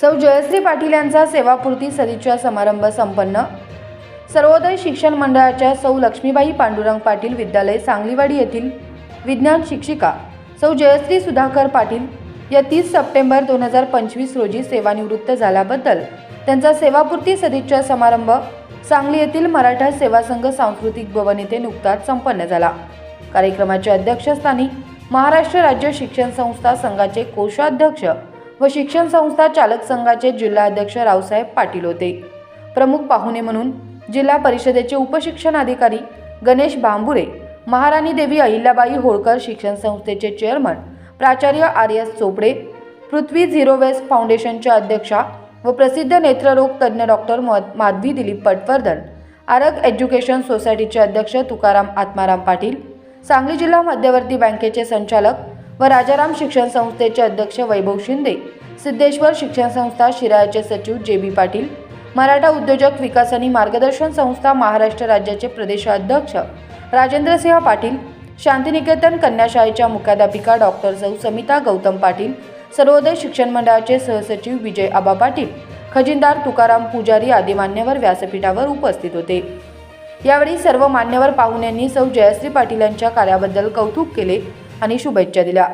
सौ जयश्री पाटील यांचा सेवापूर्ती सदिच्छा समारंभ संपन्न. सर्वोदय शिक्षण मंडळाच्या सौ लक्ष्मीबाई पांडुरंग पाटील विद्यालय सांगलीवाडी येथील विज्ञान शिक्षिका सौ जयश्री सुधाकर पाटील या तीस सप्टेंबर दोन हजार पंचवीस रोजी सेवानिवृत्त झाल्याबद्दल त्यांचा सेवापूर्ती सदिच्छा समारंभ सांगली येथील मराठा सेवा संघ सांस्कृतिक भवन येथे नुकताच संपन्न झाला. कार्यक्रमाच्या अध्यक्षस्थानी महाराष्ट्र राज्य शिक्षण संस्था संघाचे कोषाध्यक्ष व शिक्षण संस्था चालक संघाचे जिल्हाध्यक्ष रावसाहेब पाटील होते. प्रमुख पाहुणे म्हणून जिल्हा परिषदेचे उपशिक्षणाधिकारी गणेश बांबुरे महाराणी देवी अहिल्याबाई होळकर शिक्षण संस्थेचे चेअरमन प्राचार्य R S Chopade Prithvi zero waste फाउंडेशनच्या अध्यक्षा व प्रसिद्ध नेत्ररोग तज्ज्ञ डॉक्टर माधवी दिलीप पटवर्धन आरग एज्युकेशन सोसायटीचे अध्यक्ष तुकाराम आत्माराम पाटील सांगली जिल्हा मध्यवर्ती बँकेचे संचालक व राजाराम शिक्षण संस्थेचे अध्यक्ष वैभव शिंदे सिद्धेश्वर शिक्षण संस्था शिरायाचे सचिव जे बी पाटील मराठा उद्योजक विकास आणि मार्गदर्शन संस्था महाराष्ट्र राज्याचे प्रदेशाध्यक्ष राजेंद्रसिंह पाटील शांतिनिकेतन कन्याशाळेच्या मुख्याध्यापिका डॉक्टर सौ समिता गौतम पाटील सर्वोदय शिक्षण मंडळाचे सहसचिव विजय आबा पाटील खजिनदार तुकाराम पुजारी आदी मान्यवर व्यासपीठावर उपस्थित होते. यावेळी सर्व मान्यवर पाहुण्यांनी सौ जयश्री पाटील यांच्या कार्याबद्दल कौतुक केले आणि शुभेच्छा दिल्या.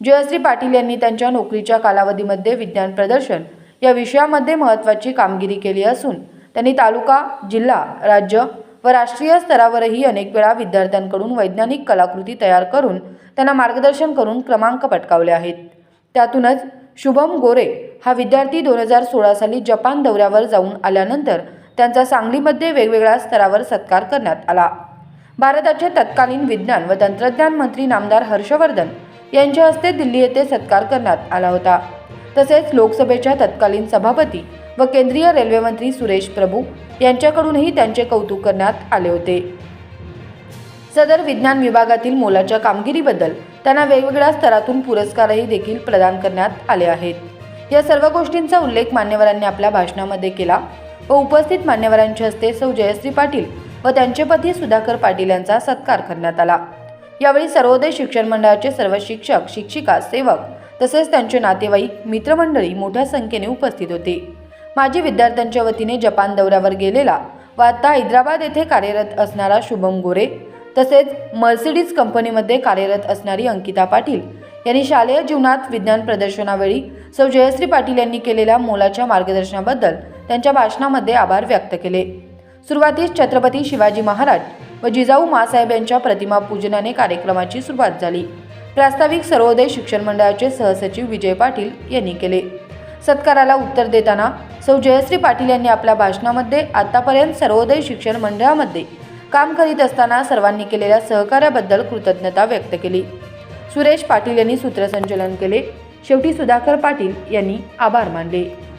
जयश्री पाटील यांनी त्यांच्या नोकरीच्या कालावधीमध्ये विज्ञान प्रदर्शन या विषयामध्ये महत्त्वाची कामगिरी केली असून त्यांनी तालुका जिल्हा राज्य व राष्ट्रीय स्तरावरही अनेक वेळा विद्यार्थ्यांकडून वैज्ञानिक कलाकृती तयार करून त्यांना मार्गदर्शन करून क्रमांक पटकावले आहेत. त्यातूनच शुभम गोरे हा विद्यार्थी दोन हजार सोळा साली जपान दौऱ्यावर जाऊन आल्यानंतर त्यांचा सांगलीमध्ये वेगवेगळ्या स्तरावर सत्कार करण्यात आला. भारताचे तत्कालीन विज्ञान व तंत्रज्ञान मंत्री नामदार हर्षवर्धन यांच्या हस्ते दिल्ली येथे सत्कार करण्यात आला होता. तसेच लोकसभेच्या तत्कालीन सभापती व केंद्रीय रेल्वे मंत्री सुरेश प्रभू यांच्याकडूनही त्यांचे कौतुक करण्यात आले होते. सदर विज्ञान विभागातील मोलाच्या कामगिरीबद्दल त्यांना वेगवेगळ्या स्तरातून पुरस्कारही देखील प्रदान करण्यात आले आहेत. या सर्व गोष्टींचा उल्लेख मान्यवरांनी आपल्या भाषणामध्ये केला व उपस्थित मान्यवरांच्या हस्ते सौ जयश्री पाटील व त्यांचे पती सुधाकर पाटील यांचा सत्कार करण्यात आला. यावेळी सर्वोदय शिक्षण मंडळाचे सर्व शिक्षक शिक्षिका सेवक तसेच त्यांचे नातेवाईक मित्रमंडळी मोठ्या संख्येने उपस्थित होते. माजी विद्यार्थ्यांच्या वतीने जपान दौऱ्यावर गेलेला व आता हैदराबाद येथे कार्यरत असणारा शुभम गोरे तसेच मर्सिडीज कंपनीमध्ये कार्यरत असणारी अंकिता पाटील यांनी शालेय जीवनात विज्ञान प्रदर्शनावेळी सौ जयश्री पाटील यांनी केलेल्या मोलाच्या मार्गदर्शनाबद्दल त्यांच्या भाषणामध्ये आभार व्यक्त केले. सुरुवातीस छत्रपती शिवाजी महाराज व जिजाऊ मासाहेब यांच्या प्रतिमा पूजनाने कार्यक्रमाची सुरुवात झाली. प्रास्ताविक सर्वोदय शिक्षण मंडळाचे सहसचिव विजय पाटील यांनी केले. सत्काराला उत्तर देताना सौ जयश्री पाटील यांनी आपल्या भाषणामध्ये आतापर्यंत सर्वोदय शिक्षण मंडळामध्ये काम करीत असताना सर्वांनी केलेल्या सहकार्याबद्दल कृतज्ञता व्यक्त केली. सुरेश पाटील यांनी सूत्रसंचलन केले. शेवटी सुधाकर पाटील यांनी आभार मानले.